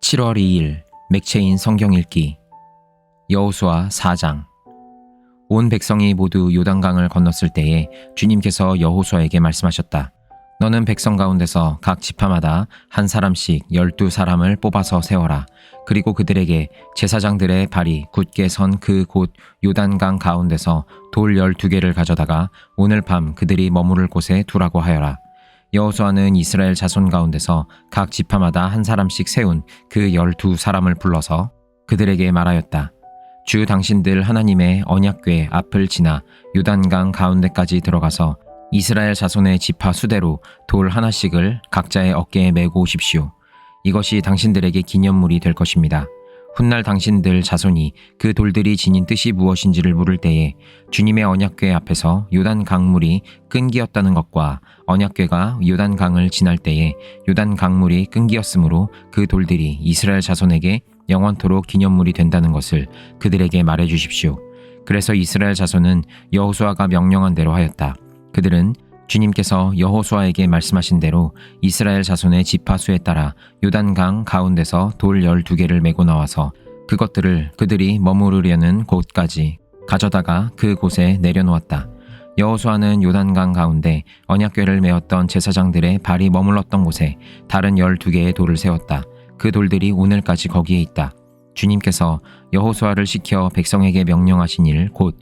(7월 2일) 맥체인 성경 읽기 여호수아 4장 온 백성이 모두 요단강을 건넜을 때에 주님께서 여호수아에게 말씀하셨다. 너는 백성 가운데서 각 지파마다 한 사람씩 열두 사람을 뽑아서 세워라. 그리고 그들에게 제사장들의 발이 굳게 선 그 곳 요단강 가운데서 돌 열두 개를 가져다가 오늘 밤 그들이 머무를 곳에 두라고 하여라. 여호수아는 이스라엘 자손 가운데서 각 지파마다 한 사람씩 세운 그 열두 사람을 불러서 그들에게 말하였다. 주 당신들 하나님의 언약궤 앞을 지나 요단강 가운데까지 들어가서 이스라엘 자손의 지파 수대로 돌 하나씩을 각자의 어깨에 메고 오십시오. 이것이 당신들에게 기념물이 될 것입니다. 훗날 당신들 자손이 그 돌들이 지닌 뜻이 무엇인지를 물을 때에 주님의 언약궤 앞에서 요단 강물이 끈기였다는 것과 언약궤가 요단 강을 지날 때에 요단 강물이 끈기였으므로 그 돌들이 이스라엘 자손에게 영원토록 기념물이 된다는 것을 그들에게 말해 주십시오. 그래서 이스라엘 자손은 여호수아가 명령한 대로 하였다. 그들은 주님께서 여호수아에게 말씀하신 대로 이스라엘 자손의 지파수에 따라 요단강 가운데서 돌 열두 개를 메고 나와서 그것들을 그들이 머무르려는 곳까지 가져다가 그 곳에 내려놓았다. 여호수아는 요단강 가운데 언약궤를 메었던 제사장들의 발이 머물렀던 곳에 다른 열두 개의 돌을 세웠다. 그 돌들이 오늘까지 거기에 있다. 주님께서 여호수아를 시켜 백성에게 명령하신 일 곧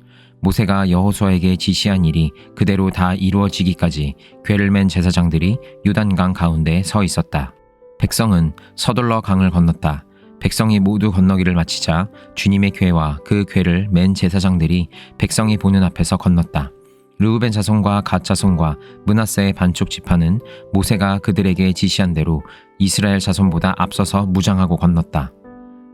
모세가 여호수아에게 지시한 일이 그대로 다 이루어지기까지 궤를 맨 제사장들이 요단강 가운데 서 있었다. 백성은 서둘러 강을 건넜다. 백성이 모두 건너기를 마치자 주님의 궤와 그 궤를 맨 제사장들이 백성이 보는 앞에서 건넜다. 르우벤 자손과 갓 자손과 문하세의 반쪽 지파는 모세가 그들에게 지시한 대로 이스라엘 자손보다 앞서서 무장하고 건넜다.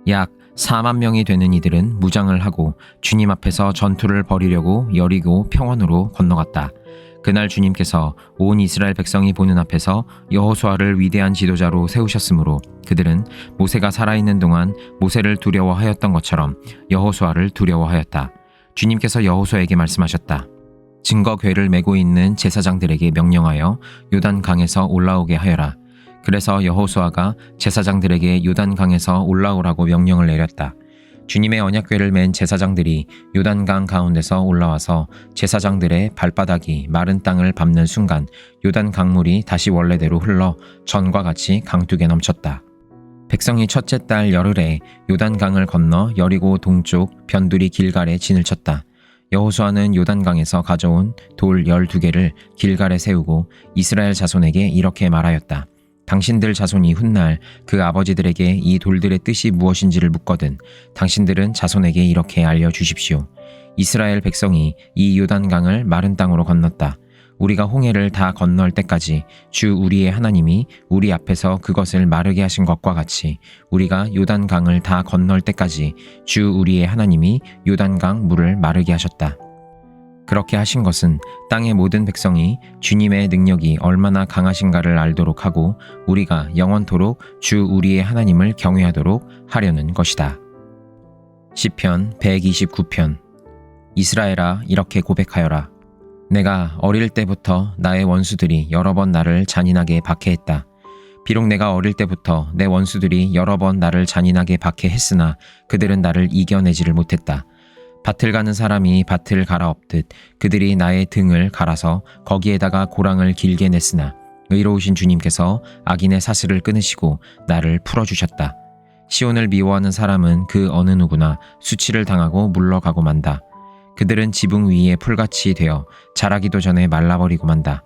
약 4만 명이 되는 이들은 무장을 하고 주님 앞에서 전투를 벌이려고 여리고 평원으로 건너갔다. 그날 주님께서 온 이스라엘 백성이 보는 앞에서 여호수아를 위대한 지도자로 세우셨으므로 그들은 모세가 살아있는 동안 모세를 두려워하였던 것처럼 여호수아를 두려워하였다. 주님께서 여호수아에게 말씀하셨다. 증거 궤를 메고 있는 제사장들에게 명령하여 요단 강에서 올라오게 하여라. 그래서 여호수아가 제사장들에게 요단 강에서 올라오라고 명령을 내렸다. 주님의 언약궤를 맨 제사장들이 요단강 가운데서 올라와서 제사장들의 발바닥이 마른 땅을 밟는 순간 요단 강물이 다시 원래대로 흘러 전과 같이 강둑에 넘쳤다. 백성이 첫째 달 열흘에 요단강을 건너 여리고 동쪽 변두리 길갈에 진을 쳤다. 여호수아는 요단강에서 가져온 돌 열두 개를 길갈에 세우고 이스라엘 자손에게 이렇게 말하였다. 당신들 자손이 훗날 그 아버지들에게 이 돌들의 뜻이 무엇인지를 묻거든 당신들은 자손에게 이렇게 알려 주십시오. 이스라엘 백성이 이 요단강을 마른 땅으로 건넜다. 우리가 홍해를 다 건널 때까지 주 우리의 하나님이 우리 앞에서 그것을 마르게 하신 것과 같이 우리가 요단강을 다 건널 때까지 주 우리의 하나님이 요단강 물을 마르게 하셨다. 그렇게 하신 것은 땅의 모든 백성이 주님의 능력이 얼마나 강하신가를 알도록 하고 우리가 영원토록 주 우리의 하나님을 경외하도록 하려는 것이다. 시편 129편 이스라엘아 이렇게 고백하여라 내가 어릴 때부터 나의 원수들이 여러 번 나를 잔인하게 박해했다. 비록 내가 어릴 때부터 내 원수들이 여러 번 나를 잔인하게 박해했으나 그들은 나를 이겨내지를 못했다. 밭을 가는 사람이 밭을 갈아엎듯 그들이 나의 등을 갈아서 거기에다가 고랑을 길게 냈으나 의로우신 주님께서 악인의 사슬을 끊으시고 나를 풀어주셨다. 시온을 미워하는 사람은 그 어느 누구나 수치를 당하고 물러가고 만다. 그들은 지붕 위에 풀같이 되어 자라기도 전에 말라버리고 만다.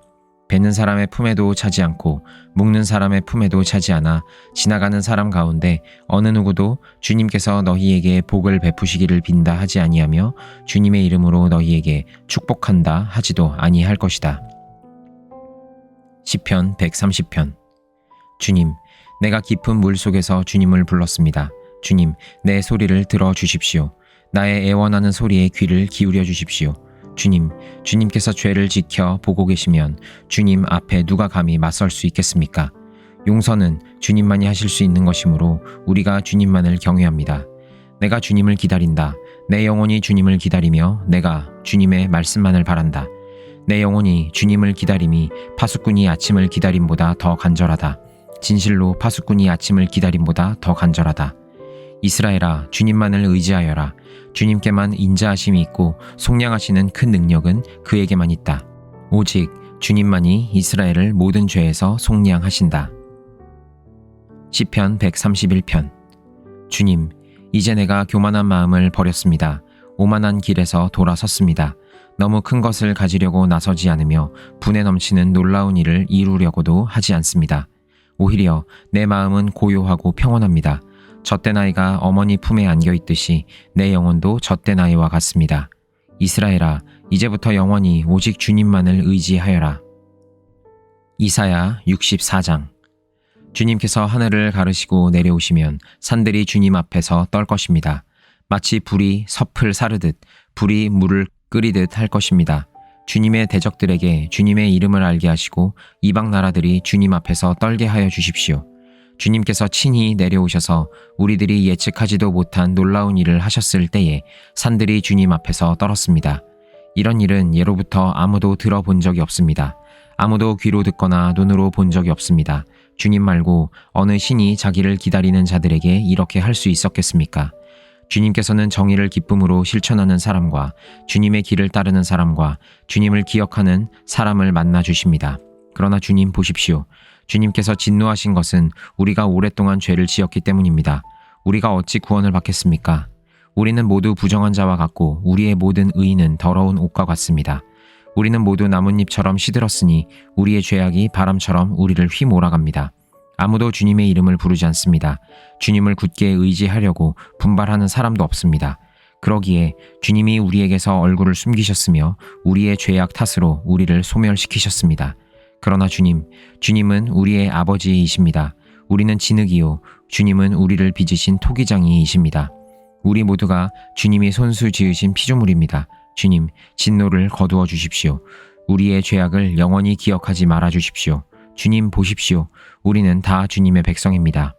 뱉는 사람의 품에도 차지 않고 묵는 사람의 품에도 차지 않아 지나가는 사람 가운데 어느 누구도 주님께서 너희에게 복을 베푸시기를 빈다 하지 아니하며 주님의 이름으로 너희에게 축복한다 하지도 아니할 것이다. 시편 130편 주님 내가 깊은 물 속에서 주님을 불렀습니다. 주님 내 소리를 들어 주십시오. 나의 애원하는 소리에 귀를 기울여 주십시오. 주님, 주님께서 죄를 지켜 보고 계시면 주님 앞에 누가 감히 맞설 수 있겠습니까? 용서는 주님만이 하실 수 있는 것이므로 우리가 주님만을 경외합니다. 내가 주님을 기다린다. 내 영혼이 주님을 기다리며 내가 주님의 말씀만을 바란다. 내 영혼이 주님을 기다림이 파수꾼이 아침을 기다림보다 더 간절하다. 진실로 파수꾼이 아침을 기다림보다 더 간절하다. 이스라엘아 주님만을 의지하여라. 주님께만 인자하심이 있고 속량하시는 큰 능력은 그에게만 있다. 오직 주님만이 이스라엘을 모든 죄에서 속량하신다. 시편 131편 주님, 이제 내가 교만한 마음을 버렸습니다. 오만한 길에서 돌아섰습니다. 너무 큰 것을 가지려고 나서지 않으며 분에 넘치는 놀라운 일을 이루려고도 하지 않습니다. 오히려 내 마음은 고요하고 평온합니다. 젖된 아이가 어머니 품에 안겨 있듯이 내 영혼도 젖된 아이와 같습니다. 이스라엘아, 이제부터 영원히 오직 주님만을 의지하여라. 이사야 64장 주님께서 하늘을 가르시고 내려오시면 산들이 주님 앞에서 떨 것입니다. 마치 불이 섭을 사르듯 불이 물을 끓이듯 할 것입니다. 주님의 대적들에게 주님의 이름을 알게 하시고 이방 나라들이 주님 앞에서 떨게 하여 주십시오. 주님께서 친히 내려오셔서 우리들이 예측하지도 못한 놀라운 일을 하셨을 때에 산들이 주님 앞에서 떨었습니다. 이런 일은 예로부터 아무도 들어본 적이 없습니다. 아무도 귀로 듣거나 눈으로 본 적이 없습니다. 주님 말고 어느 신이 자기를 기다리는 자들에게 이렇게 할 수 있었겠습니까? 주님께서는 정의를 기쁨으로 실천하는 사람과 주님의 길을 따르는 사람과 주님을 기억하는 사람을 만나 주십니다. 그러나 주님 보십시오. 주님께서 진노하신 것은 우리가 오랫동안 죄를 지었기 때문입니다. 우리가 어찌 구원을 받겠습니까? 우리는 모두 부정한 자와 같고 우리의 모든 의인은 더러운 옷과 같습니다. 우리는 모두 나뭇잎처럼 시들었으니 우리의 죄악이 바람처럼 우리를 휘몰아갑니다. 아무도 주님의 이름을 부르지 않습니다. 주님을 굳게 의지하려고 분발하는 사람도 없습니다. 그러기에 주님이 우리에게서 얼굴을 숨기셨으며 우리의 죄악 탓으로 우리를 소멸시키셨습니다. 그러나 주님, 주님은 우리의 아버지이십니다. 우리는 진흙이요. 주님은 우리를 빚으신 토기장이이십니다. 우리 모두가 주님이 손수 지으신 피조물입니다. 주님, 진노를 거두어 주십시오. 우리의 죄악을 영원히 기억하지 말아 주십시오. 주님 보십시오. 우리는 다 주님의 백성입니다.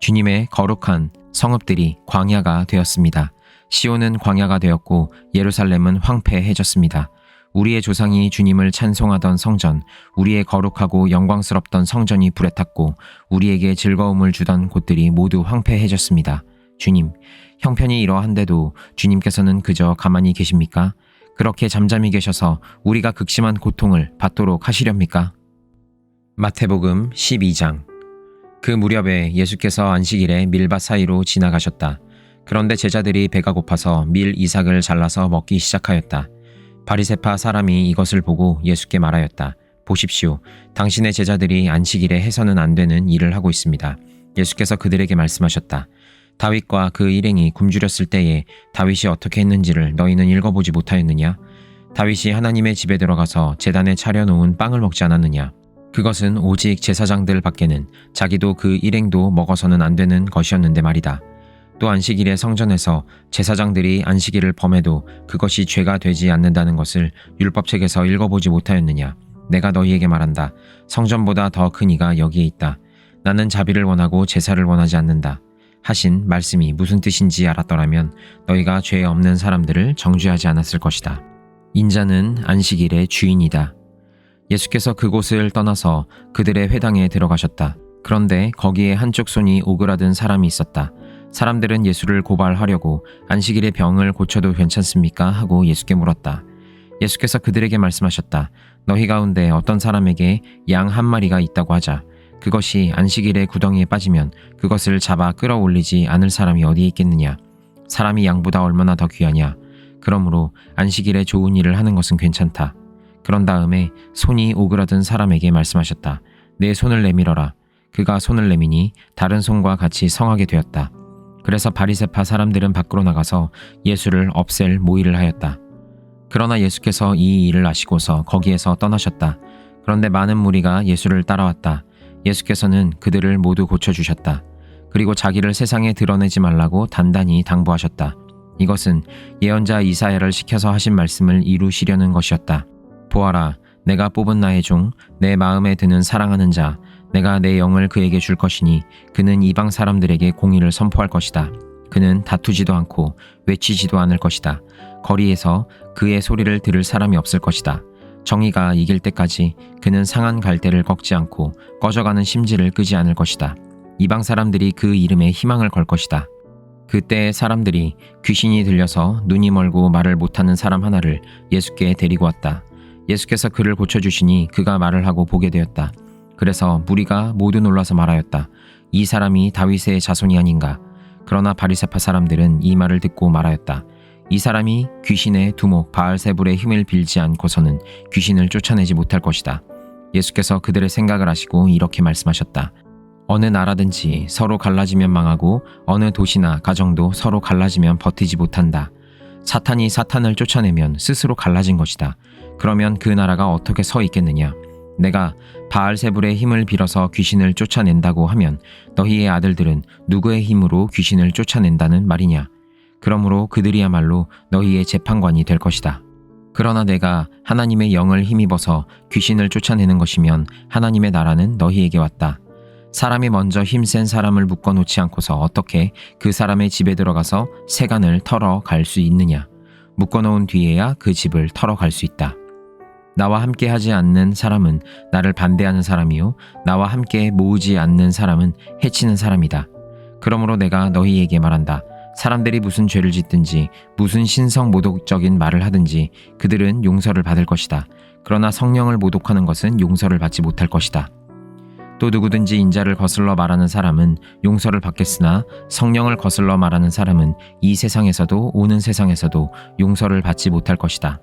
주님의 거룩한 성읍들이 광야가 되었습니다. 시온은 광야가 되었고 예루살렘은 황폐해졌습니다. 우리의 조상이 주님을 찬송하던 성전, 우리의 거룩하고 영광스럽던 성전이 불에 탔고 우리에게 즐거움을 주던 곳들이 모두 황폐해졌습니다. 주님, 형편이 이러한데도 주님께서는 그저 가만히 계십니까? 그렇게 잠잠히 계셔서 우리가 극심한 고통을 받도록 하시렵니까? 마태복음 12장 그 무렵에 예수께서 안식일에 밀밭 사이로 지나가셨다. 그런데 제자들이 배가 고파서 밀 이삭을 잘라서 먹기 시작하였다. 바리세파 사람이 이것을 보고 예수께 말하였다. 보십시오. 당신의 제자들이 안식일에 해서는 안 되는 일을 하고 있습니다. 예수께서 그들에게 말씀하셨다. 다윗과 그 일행이 굶주렸을 때에 다윗이 어떻게 했는지를 너희는 읽어보지 못하였느냐? 다윗이 하나님의 집에 들어가서 재단에 차려놓은 빵을 먹지 않았느냐? 그것은 오직 제사장들 밖에는 자기도 그 일행도 먹어서는 안 되는 것이었는데 말이다. 또 안식일에 성전에서 제사장들이 안식일을 범해도 그것이 죄가 되지 않는다는 것을 율법책에서 읽어보지 못하였느냐? 내가 너희에게 말한다. 성전보다 더 큰 이가 여기에 있다. 나는 자비를 원하고 제사를 원하지 않는다. 하신 말씀이 무슨 뜻인지 알았더라면 너희가 죄 없는 사람들을 정죄하지 않았을 것이다. 인자는 안식일의 주인이다. 예수께서 그곳을 떠나서 그들의 회당에 들어가셨다. 그런데 거기에 한쪽 손이 오그라든 사람이 있었다. 사람들은 예수를 고발하려고 안식일의 병을 고쳐도 괜찮습니까? 하고 예수께 물었다. 예수께서 그들에게 말씀하셨다. 너희 가운데 어떤 사람에게 양 한 마리가 있다고 하자. 그것이 안식일의 구덩이에 빠지면 그것을 잡아 끌어올리지 않을 사람이 어디에 있겠느냐. 사람이 양보다 얼마나 더 귀하냐. 그러므로 안식일에 좋은 일을 하는 것은 괜찮다. 그런 다음에 손이 오그라든 사람에게 말씀하셨다. 내 손을 내밀어라. 그가 손을 내미니 다른 손과 같이 성하게 되었다. 그래서 바리세파 사람들은 밖으로 나가서 예수를 없앨 모의를 하였다. 그러나 예수께서 이 일을 아시고서 거기에서 떠나셨다. 그런데 많은 무리가 예수를 따라왔다. 예수께서는 그들을 모두 고쳐주셨다. 그리고 자기를 세상에 드러내지 말라고 단단히 당부하셨다. 이것은 예언자 이사야를 시켜서 하신 말씀을 이루시려는 것이었다. 보아라, 내가 뽑은 나의 종, 내 마음에 드는 사랑하는 자, 내가 내 영을 그에게 줄 것이니 그는 이방 사람들에게 공의를 선포할 것이다. 그는 다투지도 않고 외치지도 않을 것이다. 거리에서 그의 소리를 들을 사람이 없을 것이다. 정의가 이길 때까지 그는 상한 갈대를 꺾지 않고 꺼져가는 심지를 끄지 않을 것이다. 이방 사람들이 그 이름에 희망을 걸 것이다. 그때 사람들이 귀신이 들려서 눈이 멀고 말을 못하는 사람 하나를 예수께 데리고 왔다. 예수께서 그를 고쳐주시니 그가 말을 하고 보게 되었다. 그래서 무리가 모두 놀라서 말하였다. 이 사람이 다윗의 자손이 아닌가. 그러나 바리새파 사람들은 이 말을 듣고 말하였다. 이 사람이 귀신의 두목 바알세불의 힘을 빌지 않고서는 귀신을 쫓아내지 못할 것이다. 예수께서 그들의 생각을 하시고 이렇게 말씀하셨다. 어느 나라든지 서로 갈라지면 망하고 어느 도시나 가정도 서로 갈라지면 버티지 못한다. 사탄이 사탄을 쫓아내면 스스로 갈라진 것이다. 그러면 그 나라가 어떻게 서 있겠느냐? 내가 바알세불의 힘을 빌어서 귀신을 쫓아낸다고 하면 너희의 아들들은 누구의 힘으로 귀신을 쫓아낸다는 말이냐? 그러므로 그들이야말로 너희의 재판관이 될 것이다. 그러나 내가 하나님의 영을 힘입어서 귀신을 쫓아내는 것이면 하나님의 나라는 너희에게 왔다. 사람이 먼저 힘센 사람을 묶어놓지 않고서 어떻게 그 사람의 집에 들어가서 세간을 털어 갈 수 있느냐? 묶어놓은 뒤에야 그 집을 털어 갈 수 있다. 나와 함께 하지 않는 사람은 나를 반대하는 사람이요. 나와 함께 모으지 않는 사람은 해치는 사람이다. 그러므로 내가 너희에게 말한다. 사람들이 무슨 죄를 짓든지 무슨 신성 모독적인 말을 하든지 그들은 용서를 받을 것이다. 그러나 성령을 모독하는 것은 용서를 받지 못할 것이다. 또 누구든지 인자를 거슬러 말하는 사람은 용서를 받겠으나 성령을 거슬러 말하는 사람은 이 세상에서도 오는 세상에서도 용서를 받지 못할 것이다.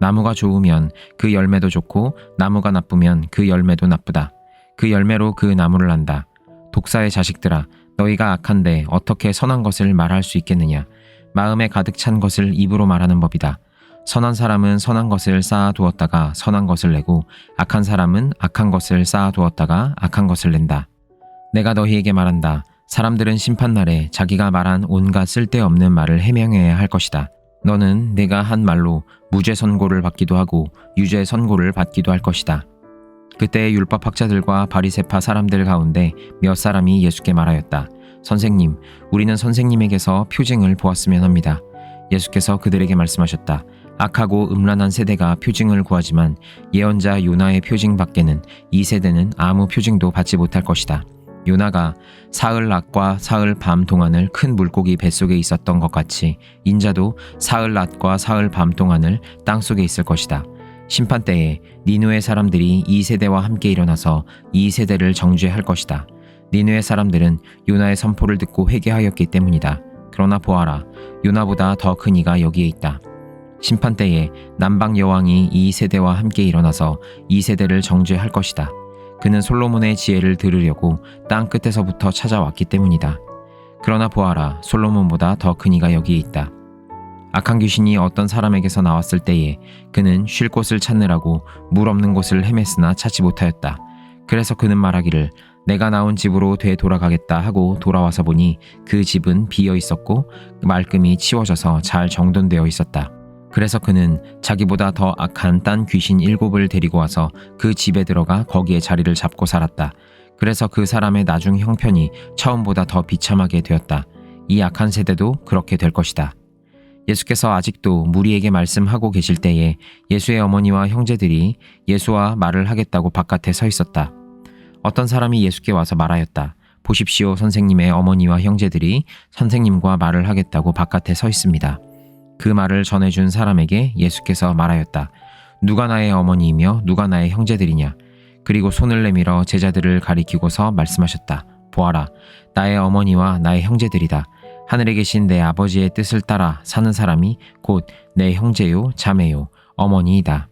나무가 좋으면 그 열매도 좋고 나무가 나쁘면 그 열매도 나쁘다. 그 열매로 그 나무를 안다. 독사의 자식들아 너희가 악한데 어떻게 선한 것을 말할 수 있겠느냐 마음에 가득 찬 것을 입으로 말하는 법이다. 선한 사람은 선한 것을 쌓아 두었다가 선한 것을 내고 악한 사람은 악한 것을 쌓아 두었다가 악한 것을 낸다. 내가 너희에게 말한다. 사람들은 심판날에 자기가 말한 온갖 쓸데없는 말을 해명해야 할 것이다. 너는 내가 한 말로 무죄 선고를 받기도 하고 유죄 선고를 받기도 할 것이다. 그때 율법 학자들과 바리세파 사람들 가운데 몇 사람이 예수께 말하였다. 선생님, 우리는 선생님에게서 표징을 보았으면 합니다. 예수께서 그들에게 말씀하셨다. 악하고 음란한 세대가 표징을 구하지만 예언자 요나의 표징 밖에는 이 세대는 아무 표징도 받지 못할 것이다. 요나가 사흘 낮과 사흘 밤 동안을 큰 물고기 뱃속에 있었던 것 같이 인자도 사흘 낮과 사흘 밤 동안을 땅 속에 있을 것이다. 심판 때에 니누의 사람들이 이 세대와 함께 일어나서 이 세대를 정죄할 것이다. 니누의 사람들은 요나의 선포를 듣고 회개하였기 때문이다. 그러나 보아라, 요나보다 더 큰 이가 여기에 있다. 심판 때에 남방 여왕이 이 세대와 함께 일어나서 이 세대를 정죄할 것이다. 그는 솔로몬의 지혜를 들으려고 땅 끝에서부터 찾아왔기 때문이다. 그러나 보아라, 솔로몬보다 더 큰 이가 여기에 있다. 악한 귀신이 어떤 사람에게서 나왔을 때에 그는 쉴 곳을 찾느라고 물 없는 곳을 헤맸으나 찾지 못하였다. 그래서 그는 말하기를 내가 나온 집으로 되돌아가겠다 하고 돌아와서 보니 그 집은 비어 있었고 말끔히 치워져서 잘 정돈되어 있었다. 그래서 그는 자기보다 더 악한 딴 귀신 일곱을 데리고 와서 그 집에 들어가 거기에 자리를 잡고 살았다. 그래서 그 사람의 나중 형편이 처음보다 더 비참하게 되었다. 이 악한 세대도 그렇게 될 것이다. 예수께서 아직도 무리에게 말씀하고 계실 때에 예수의 어머니와 형제들이 예수와 말을 하겠다고 바깥에 서 있었다. 어떤 사람이 예수께 와서 말하였다. 보십시오, 선생님의 어머니와 형제들이 선생님과 말을 하겠다고 바깥에 서 있습니다. 그 말을 전해준 사람에게 예수께서 말하였다. 누가 나의 어머니이며 누가 나의 형제들이냐? 그리고 손을 내밀어 제자들을 가리키고서 말씀하셨다. 보아라, 나의 어머니와 나의 형제들이다. 하늘에 계신 내 아버지의 뜻을 따라 사는 사람이 곧 내 형제요, 자매요, 어머니이다.